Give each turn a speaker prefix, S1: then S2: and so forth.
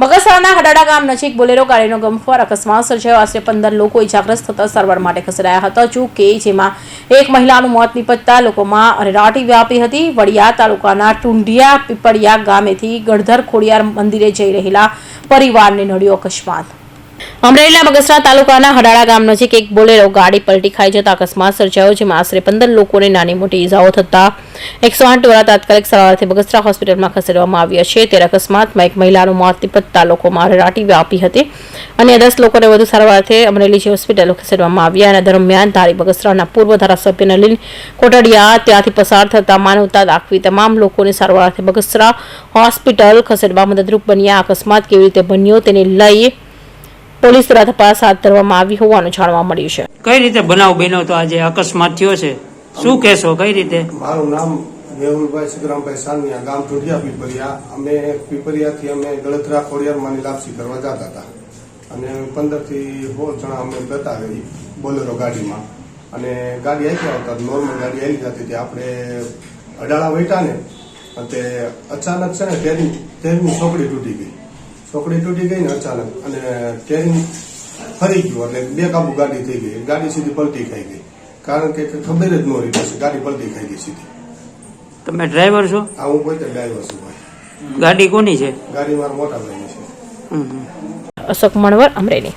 S1: બગસરાના હડાડા ગામ નજીક બોલેરો ગાડીનો ગમખ્વાર અકસ્માત સર્જાયો. આશરે પંદર લોકો ઇજાગ્રસ્ત થતા સારવાર માટે ખસેડાયા હતા. જો કે જેમાં એક મહિલાનું મોત નીપજતા લોકોમાં અરેરાટી વ્યાપી હતી. વડિયા તાલુકાના ટુંડિયા પીપળિયા ગામેથી ગણધર ખોડિયાર મંદિરે જઈ રહેલા પરિવારને નડ્યો અકસ્માત. અમરેલીના બગસરા તાલુકાના હડાળા ગામ નજીક એક બોલેરો ગાડી પલટી ખાઈ જતા અકસ્માત સર્જાયો, જેમાં આશરે પંદર લોકોને નાની મોટી ઈજાઓ થતા એકસો આઠ દ્વારા તાત્કાલિક સારવારથી બગસરા હોસ્પિટલમાં ખસેડવામાં આવ્યા છે. ત્યારે અકસ્માતમાં એક મહિલાનું મોત નીપજતા લોકોમાં રાટી વ્યાપી હતી અન્ય દસ લોકોને વધુ સારવારથી અમરેલી હોસ્પિટલ ખસેડવામાં આવ્યા અને દરમિયાન ધારી બગસરાના પૂર્વ ધારાસભ્ય નલિન કોટડિયા ત્યાંથી પસાર થતા માનવતા દાખવી તમામ લોકોને સારવારથી બગસરા હોસ્પિટલ ખસેડવા મદદરૂપ બન્યા. અકસ્માત કેવી રીતે બન્યો તેને લઈ પોલીસ દ્વારા તપાસ હાથ ધરવામાં આવી હોવાનું જાણવા મળ્યું છે.
S2: કઈ રીતે બનાવ બન્યો તો આજે અકસ્માત થયો છે? શું કહેશો કઈ રીતે?
S3: મારું નામ મેહુલભાઈ સુખરામભાઈ સાનિયા ગામ ઢોઢિયા પીપરિયા અમે પીપરિયાથી અમે ગળતરા ખોડિયારમાંની લાપસી કરવા જતા હતા. અને પંદરથી સોળ જણા અમે જતા ગઈ બોલેરો ગાડીમાં. અને ગાડી આવી આવતા નોર્મલ ગાડી આવી જતી હતી. આપણે અડાળા વેટા ને તે અચાનક છે ને તેની તેની છોકડી તૂટી ગઈ. ચોકડી તૂટી ગઈ ને અચાનક અને ટ્રેન ફરી ગયું એટલે બે કાબુ ગાડી થઈ ગઈ. ગાડી સીધી પલટી ખાઈ ગઈ. કારણ કે ખબર જ ન રહી પછી ગાડી પલટી ખાઈ ગઈ સીધી.
S2: તમે ડ્રાઈવર છો?
S3: હા હું પોતે ડ્રાઈવર છું ભાઈ.
S2: ગાડી કોની છે?
S3: ગાડી મારા મોટા ભાઈની છે.
S2: હમ હમ.
S1: અશોક મણવર અમરેલી.